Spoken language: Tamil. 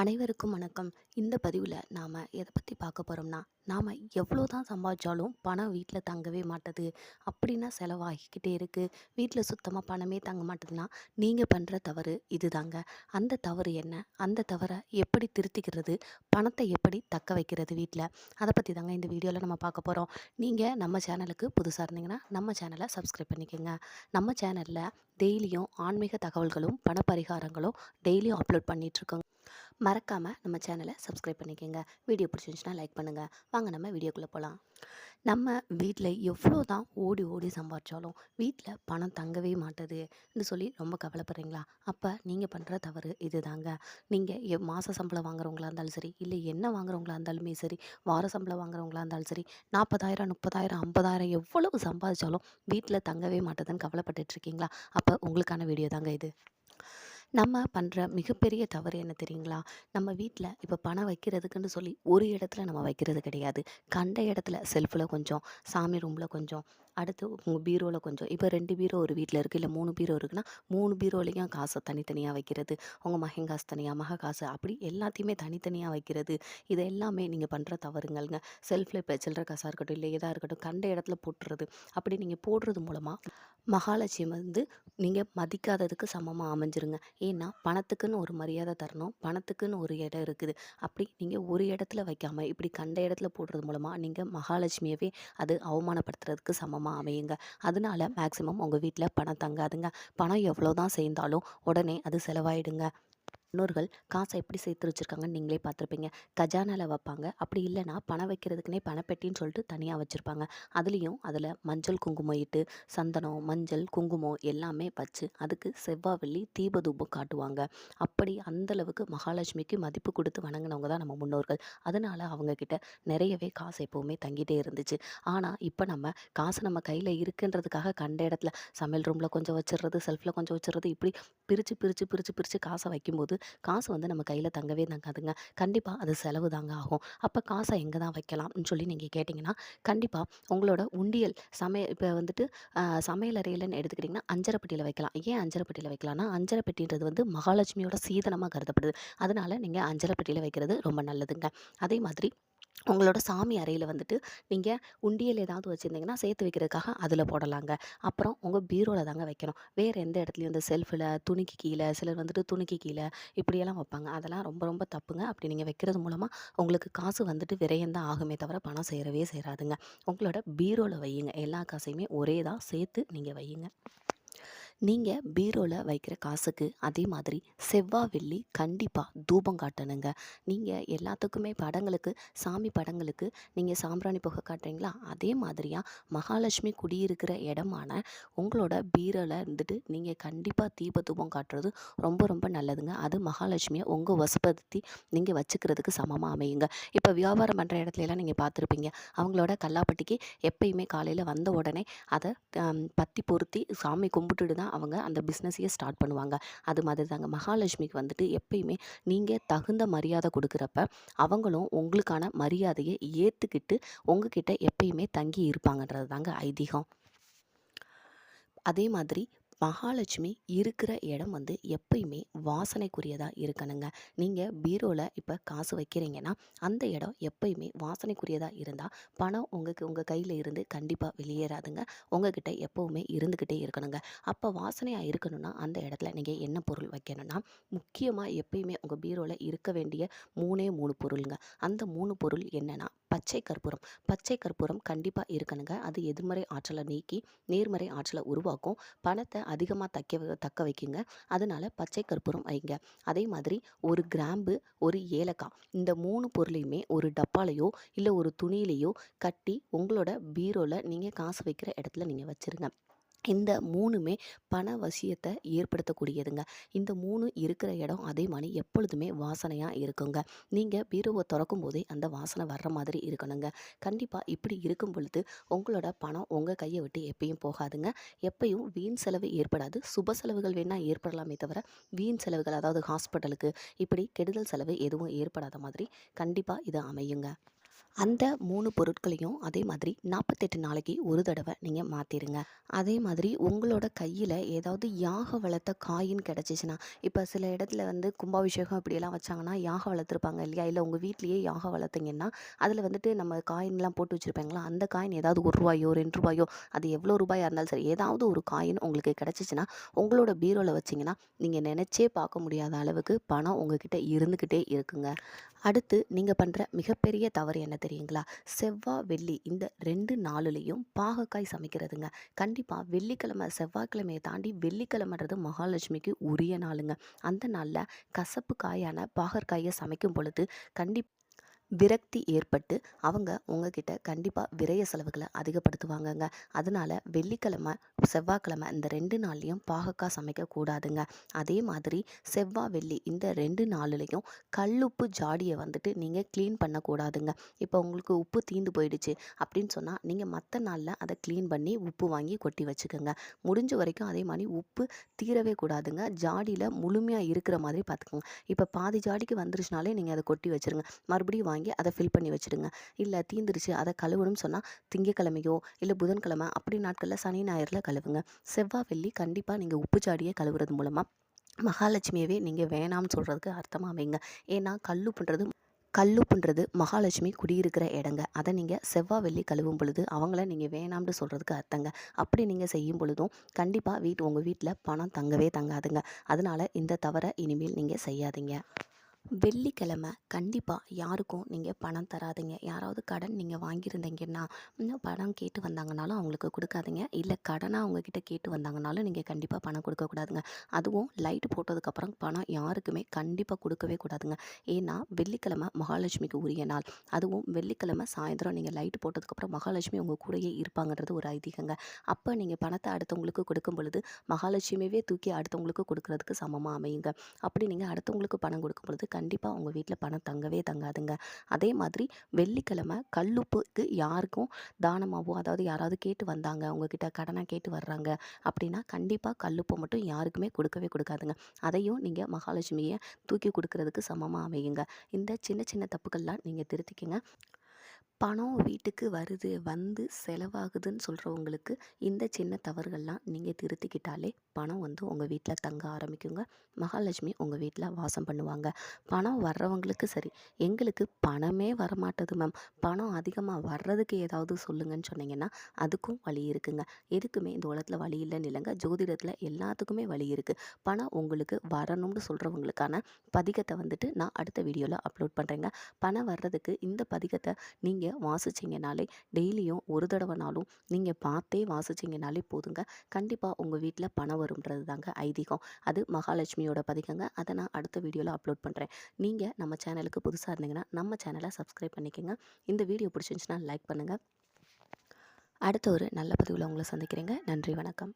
அனைவருக்கும் வணக்கம். இந்த பதிவில் நாம் எதை பற்றி பார்க்க போகிறோம்னா நாம் எவ்வளோ தான் சம்பாதிச்சாலும் பணம் வீட்டில் தங்கவே மாட்டுது அப்படின்னா செலவாகிக்கிட்டே இருக்குது வீட்டில் சுத்தமாக பணமே தங்க மாட்டுதுன்னா நீங்கள் பண்ணுற தவறு இதுதாங்க. அந்த தவறு என்ன? அந்த தவறை எப்படி திருத்திக்கிறது? பணத்தை எப்படி தக்க வைக்கிறது வீட்டில் அதை பற்றி தாங்க இந்த வீடியோவில் நம்ம பார்க்க போகிறோம் நீங்கள் நம்ம சேனலுக்கு புதுசாக இருந்தீங்கன்னா நம்ம சேனலை சப்ஸ்கிரைப் பண்ணிக்கோங்க. நம்ம சேனலில் டெய்லியும் ஆன்மீக தகவல்களும் பண பரிகாரங்களும் டெய்லியும் அப்லோட் பண்ணிகிட்ருக்கோங்க மறக்காமல் நம்ம சேனலை சப்ஸ்கிரைப் பண்ணிக்கோங்க. வீடியோ பிடிச்சிருந்துச்சுன்னா லைக் பண்ணுங்கள் வாங்க நம்ம வீடியோக்குள்ளே போகலாம் நம்ம வீட்டில் எவ்வளோ தான் ஓடி ஓடி சம்பாதிச்சாலும் வீட்டில் பணம் தங்கவே மாட்டுதுன்னு சொல்லி ரொம்ப கவலைப்படுறீங்களா? அப்போ நீங்கள் பண்ணுற தவறு இதுதாங்க. நீங்கள் எ மாத சம்பளம் வாங்குறவங்களா இருந்தாலும் சரி இல்லை என்ன வாங்குறவங்களா இருந்தாலுமே சரி வார சம்பளம் வாங்குறவங்களா இருந்தாலும் சரி நாற்பதாயிரம் முப்பதாயிரம் ஐம்பதாயிரம் எவ்வளவு சம்பாதிச்சாலும் வீட்டில் தங்கவே மாட்டுதுன்னு கவலைப்பட்டுட்ருக்கீங்களா அப்போ உங்களுக்கான வீடியோ தாங்க இது. நம்ம பண்ணுற மிகப்பெரிய தவறு என்ன தெரியுங்களா? நம்ம வீட்டில் இப்போ பணம் வைக்கிறதுக்குன்னு சொல்லி ஒரு இடத்துல நம்ம வைக்கிறது கிடையாது. கண்ட இடத்துல செல்ஃபில் கொஞ்சம் சாமி ரூமில் கொஞ்சம் அடுத்து உங்கள் பீரோவில் கொஞ்சம் இப்போ ரெண்டு பீரோ ஒரு வீட்டில் இருக்குது இல்லை மூணு பீரோ இருக்குன்னா மூணு பீரோலையும் காசை தனித்தனியாக வைக்கிறது உங்கள் மகன் காசு தனியாக மக காசு அப்படி எல்லாத்தையுமே தனித்தனியாக வைக்கிறது இது எல்லாமே நீங்கள் பண்ணுற தவறுங்கள்ங்க. செல்ஃபில் இப்போ சில்லற காசாக இருக்கட்டும் இல்லை எதாக இருக்கட்டும் கண்ட இடத்துல போட்டுறது அப்படி நீங்கள் போடுறது மூலமாக மகாலட்சுமி வந்து நீங்கள் மதிக்காததுக்கு சமமாக அமைஞ்சிருங்க. ஏன்னா பணத்துக்குன்னு ஒரு மரியாதை தரணும் பணத்துக்குன்னு ஒரு இடம் இருக்குது. அப்படி நீங்கள் ஒரு இடத்துல வைக்காமல் இப்படி கண்ட இடத்துல போடுறது மூலமாக நீங்கள் மகாலட்சுமியவே அது அவமானப்படுத்துறதுக்கு சமமாக அமையுங்க. அதனால மேக்ஸிமம் உங்கள் வீட்டில் பணம் தங்காதுங்க. பணம் எவ்வளோ தான் சேர்ந்தாலும் உடனே அது செலவாயிடுங்க. முன்னோர்கள் காசை எப்படி சேர்த்து வச்சுருக்காங்கன்னு நீங்களே பார்த்துருப்பீங்க. கஜானாவில் வைப்பாங்க. அப்படி இல்லைன்னா பணம் வைக்கிறதுக்குனே பணப்பெட்டின்னு சொல்லிட்டு தனியாக வச்சுருப்பாங்க. அதுலேயும் அதில் மஞ்சள் குங்குமம் இட்டு சந்தனம் மஞ்சள் குங்குமம் எல்லாமே வச்சு அதுக்கு செவ்வாய் வெள்ளி தீபதூபம் காட்டுவாங்க. அப்படி அந்தளவுக்கு மகாலட்சுமிக்கு மதிப்பு கொடுத்து வணங்கினவங்க தான் நம்ம முன்னோர்கள். அதனால் அவங்கக்கிட்ட நிறையவே காசு எப்போவுமே தங்கிட்டே இருந்துச்சு. ஆனால் இப்போ நம்ம காசு நம்ம கையில் இருக்குன்றதுக்காக கண்ட இடத்துல சமையல் ரூமில் கொஞ்சம் வச்சிடுறது செல்ஃபில் கொஞ்சம் வச்சிடுறது இப்படி பிரித்து பிரித்து பிரித்து பிரித்து காசை வைக்கும்போது காசு வந்து நம்ம கையில் தங்கவே தங்காதுங்க. கண்டிப்பாக அது செலவு தாங்க ஆகும். அப்போ காசை எங்கே தான் வைக்கலாம்னு சொல்லி நீங்கள் கேட்டிங்கன்னா கண்டிப்பாக உங்களோட உண்டியல் சமையல் இப்போ வந்துட்டு சமையல் அறையிலன்னு எடுத்துக்கிட்டிங்கன்னா அஞ்சரைப்பட்டியில் வைக்கலாம். ஏன் அஞ்சரைப்பட்டியில் வைக்கலாம்னா அஞ்சரை பெட்டின்றது வந்து மகாலட்சுமியோட சீதனமாக கருதப்படுது. அதனால் நீங்கள் அஞ்சரை பெட்டியில் வைக்கிறது ரொம்ப நல்லதுங்க. அதே மாதிரி உங்களோட சாமி அறையில் வந்துட்டு நீங்கள் உண்டியல் ஏதாவது வச்சுருந்தீங்கன்னா சேர்த்து வைக்கிறதுக்காக அதில் போடலாங்க. அப்புறம் உங்கள் பீரோவில் தாங்க வைக்கணும். வேறு எந்த இடத்துலையும் இந்த செல்ஃபில் துணிக்கு கீழே சிலர் வந்துட்டு துணிக்கு கீழே இப்படியெல்லாம் வைப்பாங்க. அதெல்லாம் ரொம்ப ரொம்ப தப்புங்க. அப்படி நீங்கள் வைக்கிறது மூலமாக உங்களுக்கு காசு வந்துட்டு விரயந்தான் ஆகுமே தவிர பணம் சேரவே சேராதுங்க. உங்களோட பீரோவில் வையுங்க. எல்லா காசையுமே ஒரே தான் சேர்த்து நீங்கள் வையுங்க. நீங்கள் பீரோவில் வைக்கிற காசுக்கு அதே மாதிரி செவ்வாய் வெள்ளி கண்டிப்பாக தூபம் காட்டணுங்க. நீங்கள் எல்லாத்துக்குமே படங்களுக்கு சாமி படங்களுக்கு நீங்கள் சாம்பிராணி புகை காட்டுறீங்களா? அதே மாதிரியாக மகாலட்சுமி குடியிருக்கிற இடமான உங்களோட பீரோவில் இருந்துட்டு நீங்கள் கண்டிப்பாக தீப தூபம் காட்டுறது ரொம்ப ரொம்ப நல்லதுங்க. அது மகாலட்சுமியை உங்கள் வசப்படுத்தி நீங்கள் வச்சுக்கிறதுக்கு சமமாக அமையுங்க. இப்போ வியாபாரம் பண்ணுற இடத்துலலாம் நீங்கள் பார்த்துருப்பீங்க. அவங்களோட கல்லாப்பட்டிக்கு எப்பயுமே காலையில் வந்த உடனே அதை பத்தி பொருத்தி சாமி கும்பிட்டுட்டு தான் அவங்க அந்த பிஸ்னஸையே ஸ்டார்ட் பண்ணுவாங்க. அது மாதிரி தாங்க. மகாலட்சுமிக்கு வந்துட்டு எப்பயுமே நீங்கள் தகுந்த மரியாதை கொடுக்குறப்ப அவங்களும் உங்களுக்கான மரியாதையை ஏற்றுக்கிட்டு உங்ககிட்ட எப்பயுமே தங்கி இருப்பாங்கன்றது தாங்க ஐதீகம். அதே மாதிரி மகாலட்சுமி இருக்கிற இடம் வந்து எப்பயுமே வாசனைக்குரியதாக இருக்கணுங்க. நீங்கள் பீரோவில் இப்போ காசு வைக்கிறீங்கன்னா அந்த இடம் எப்பயுமே வாசனைக்குரியதாக இருந்தால் பணம் உங்களுக்கு உங்கள் கையில் இருந்து கண்டிப்பாக வெளியேறாதுங்க. உங்ககிட்ட எப்போவுமே இருந்துக்கிட்டே இருக்கணுங்க. அப்போ வாசனையாக இருக்கணும்னா அந்த இடத்துல நீங்கள் என்ன பொருள் வைக்கணும்னா முக்கியமாக எப்பயுமே உங்கள் பீரோவில் இருக்க வேண்டிய மூணே மூணு பொருளுங்க. அந்த மூணு பொருள் என்னென்னா பச்சை கற்பூரம். பச்சை கற்பூரம் கண்டிப்பாக இருக்கணுங்க. அது எதிர்மறை ஆற்றலை நீக்கி நேர்மறை ஆற்றலை உருவாக்கும். பணத்தை அதிகமாக தைக்க தக்க வைக்குங்க. அதனால் பச்சை கற்பூரம் வைங்க. அதே மாதிரி ஒரு கிராம்பு ஒரு ஏலக்காய் இந்த மூணு பொருளையுமே ஒரு டப்பாலையோ இல்லை ஒரு துணியிலையோ கட்டி உங்களோட பீரோவில் நீங்கள் காசு வைக்கிற இடத்துல நீங்கள் வச்சுருங்க. இந்த மூணுமே பண வசியத்தை ஏற்படுத்தக்கூடியதுங்க. இந்த மூணு இருக்கிற இடம் அதே மாதிரி எப்பொழுதுமே வாசனையாக இருக்குங்க. நீங்கள் பீரோவை திறக்கும் போதே அந்த வாசனை வர்ற மாதிரி இருக்கணுங்க. கண்டிப்பாக இப்படி இருக்கும் பொழுது உங்களோட பணம் உங்கள் கையை விட்டு எப்பயும் போகாதுங்க. எப்பயும் வீண் செலவு ஏற்படாது. சுப செலவுகள் வேணால் ஏற்படலாமே தவிர வீண் செலவுகள் அதாவது ஹாஸ்பிட்டலுக்கு இப்படி கெடுதல் செலவு எதுவும் ஏற்படாத மாதிரி கண்டிப்பாக இது அமையுங்க. அந்த மூணு பொருட்களையும் அதே மாதிரி 48 நாளைக்கு ஒரு தடவை நீங்கள் மாற்றிடுங்க அதே மாதிரி உங்களோட கையில் ஏதாவது யாக வளர்த்த காயின் கிடச்சிச்சின்னா இப்போ சில இடத்துல வந்து கும்பாபிஷேகம் இப்படியெல்லாம் வச்சாங்கன்னா, யாக வளர்த்துருப்பாங்க இல்லையா? இல்லை உங்கள் வீட்லேயே யாக வளர்த்தீங்கன்னா, அதில் வந்துட்டு நம்ம காயின்லாம் போட்டு வச்சுருப்பாங்களா அந்த காயின் ஏதாவது ஒரு ரூபாயோ ரெண்டு ரூபாயோ அது எவ்வளோ ரூபாயாக இருந்தாலும் சரி, ஏதாவது ஒரு காயின் உங்களுக்கு கிடச்சிச்சின்னா உங்களோட பீரோவில் வச்சிங்கன்னா நீங்கள் நினச்சே பார்க்க முடியாத அளவுக்கு பணம் உங்ககிட்ட இருந்துக்கிட்டே இருக்குங்க. அடுத்து நீங்கள் பண்ணுற மிகப்பெரிய தவறு என்ன தெரியுங்களா? செவ்வாய் வெள்ளி இந்த ரெண்டு நாளுலயும் பாகற்காய் சமைக்கிறதுங்க. கண்டிப்பா வெள்ளிக்கிழமை, செவ்வாய்க்கிழமைய தாண்டி வெள்ளிக்கிழமைன்றது மகாலட்சுமிக்கு உரிய நாளுங்க. அந்த நாளில் கசப்பு காயான பாகற்காயை சமைக்கும் பொழுது கண்டிப்பாக விரக்தி ஏற்பட்டு அவங்க உங்ககிட்ட கண்டிப்பாக விரய செலவுகளை அதிகப்படுத்துவாங்கங்க. அதனால வெள்ளிக்கிழமை, செவ்வாய்க்கிழமை இந்த ரெண்டு நாள்லையும் பாகக்காய் சமைக்கக்கூடாதுங்க. அதே மாதிரி செவ்வாய் வெள்ளி இந்த 2 நாளுலயும் கல்லுப்பு ஜாடியை வந்துட்டு நீங்கள் க்ளீன் பண்ணக்கூடாதுங்க. இப்போ உங்களுக்கு உப்பு தீர்ந்து போயிடுச்சு அப்படின்னு சொன்னால் நீங்கள் மற்ற நாளில் அதை க்ளீன் பண்ணி உப்பு வாங்கி கொட்டி வச்சுக்கோங்க முடிஞ்ச வரைக்கும் அதே மாதிரி உப்பு தீரவே கூடாதுங்க. ஜாடியில் முழுமையாக இருக்கிற மாதிரி பார்த்துக்கோங்க இப்போ பாதி ஜாடிக்கு வந்துருச்சுனாலே நீங்கள் அதை கொட்டி வச்சுருங்க. மறுபடியும் வாங்கி அதை ஃபில் பண்ணி வச்சுடுங்க. இல்லை தீந்துருச்சு அதை கழுவணும்னு சொன்னால் திங்கட்கிழமையோ இல்லை புதன்கிழமை அப்படி நாட்களில் சனி, ஞாயிறுல கழுவுங்க. செவ்வாய் வெள்ளி கண்டிப்பாக நீங்கள் உப்பு ஜாடிய கழுவுறது மூலமாக மகாலட்சுமியவே நீங்கள் வேணாம்னு சொல்கிறதுக்கு அர்த்தமா வைங்க. ஏன்னா கல்லுப்புன்றது கல்லுப்புன்றது மகாலட்சுமி குடியிருக்கிற இடங்க. அதை நீங்கள் செவ்வாய் வெள்ளி கழுவும் பொழுது அவங்கள நீங்கள் வேணாம்னு சொல்கிறதுக்கு அர்த்தங்க. அப்படி நீங்கள் செய்யும் பொழுதும் கண்டிப்பாக வீட்டு உங்கள் வீட்டில் பணம் தங்கவே தங்காதுங்க. அதனால் இந்த தவறை இனிமேல் நீங்கள் செய்யாதீங்க. வெள்ளிக்கிழமை கண்டிப்பாக யாருக்கும் நீங்கள் பணம் தராதிங்க யாராவது கடன் நீங்கள் வாங்கியிருந்தீங்கன்னா, இன்னும் பணம் கேட்டு வந்தாங்கனாலும் அவங்களுக்கு குடுக்காதீங்க. இல்லை கடனாக அவங்கக்கிட்ட கேட்டு வந்தாங்கனாலும் நீங்கள் கண்டிப்பாக பணம் கொடுக்கக்கூடாதுங்க அதுவும் லைட் போட்டதுக்கப்புறம் பணம் யாருக்குமே கண்டிப்பாக கொடுக்கவே கூடாதுங்க. ஏன்னா வெள்ளிக்கிழமை மகாலட்சுமிக்கு உரிய நாள். அதுவும் வெள்ளிக்கிழமை சாயந்தரம் நீங்கள் லைட் போட்டதுக்கப்புறம் மகாலட்சுமி உங்கள் கூடயே இருப்பாங்கன்றது ஒரு ஐதீகங்க. அப்போ நீங்கள் பணத்தை அடுத்தவங்களுக்கு கொடுக்கும் பொழுது, மகாலட்சுமியவே தூக்கி அடுத்தவங்களுக்கு கொடுக்கறதுக்கு சமமாக அமையுங்க. அப்படி நீங்கள் அடுத்தவங்களுக்கு பணம் கொடுக்கும் பொழுது கண்டிப்பாக உங்கள் வீட்டில் பணம் தங்கவே தங்காதுங்க. அதே மாதிரி வெள்ளிக்கிழமை கல்லுப்புக்கு யாருக்கும் தானமாகவோ அதாவது யாராவது கேட்டு வந்தாங்க, உங்ககிட்ட கடனாக கேட்டு வர்றாங்க அப்படின்னா, கண்டிப்பாக கல்லுப்ப மட்டும் யாருக்குமே கொடுக்கவே கொடுக்காதுங்க அதையும் நீங்கள் மகாலட்சுமியை தூக்கி கொடுக்கறதுக்கு சமமாக அமையுங்க. இந்த சின்ன சின்ன தப்புக்கள்லாம் நீங்கள் திருத்திக்கங்க. பணம் வீட்டுக்கு வருது, வந்து செலவாகுதுன்னு சொல்கிறவங்களுக்கு இந்த சின்ன தவறுகள்லாம் நீங்கள் திருத்திக்கிட்டாலே, பணம் வந்து உங்கள் வீட்டில் தங்க ஆரம்பிக்குங்க. மகாலட்சுமி உங்கள் வீட்டில் வாசம் பண்ணுவாங்க. பணம் வர்றவங்களுக்கு சரி, எங்களுக்கு பணமே வரமாட்டது மேம். பணம் அதிகமாக வர்றதுக்கு ஏதாவது சொல்லுங்கன்னு சொன்னீங்கன்னா, அதுக்கும் வழி இருக்குங்க. எதுக்குமே இந்த உலகத்தில் வழி இல்லைன்னு இல்லைங்க ஜோதிடத்தில் எல்லாத்துக்குமே வழி இருக்குது பணம் உங்களுக்கு வரணும்னு சொல்கிறவங்களுக்கான பதிகத்தை வந்துட்டு நான் அடுத்த வீடியோவில் அப்லோட் பண்ணுறேங்க பணம் வர்றதுக்கு இந்த பதிகத்தை நீங்கள் நீங்கள் வாசிச்சிங்கனாலே டெய்லியும் ஒரு தடவைனாலும் நீங்கள் பார்த்தே வாசிச்சீங்கனாலே போதுங்க. கண்டிப்பாக உங்கள் வீட்டில் பணம் வரும்ன்றது தாங்க ஐதீகம். அது மகாலட்சுமியோட பதிகங்க. அதை நான் அடுத்த வீடியோவில் அப்லோட் பண்ணுறேன் நீங்கள் நம்ம சேனலுக்கு புதுசாக இருந்தீங்கன்னா, நம்ம சேனலை சப்ஸ்கிரைப் பண்ணிக்கோங்க இந்த வீடியோ பிடிச்சிருந்துச்சுன்னா லைக் பண்ணுங்கள் அடுத்த ஒரு நல்ல பதிவில் உங்களை சந்திக்கிறேங்க. நன்றி, வணக்கம்.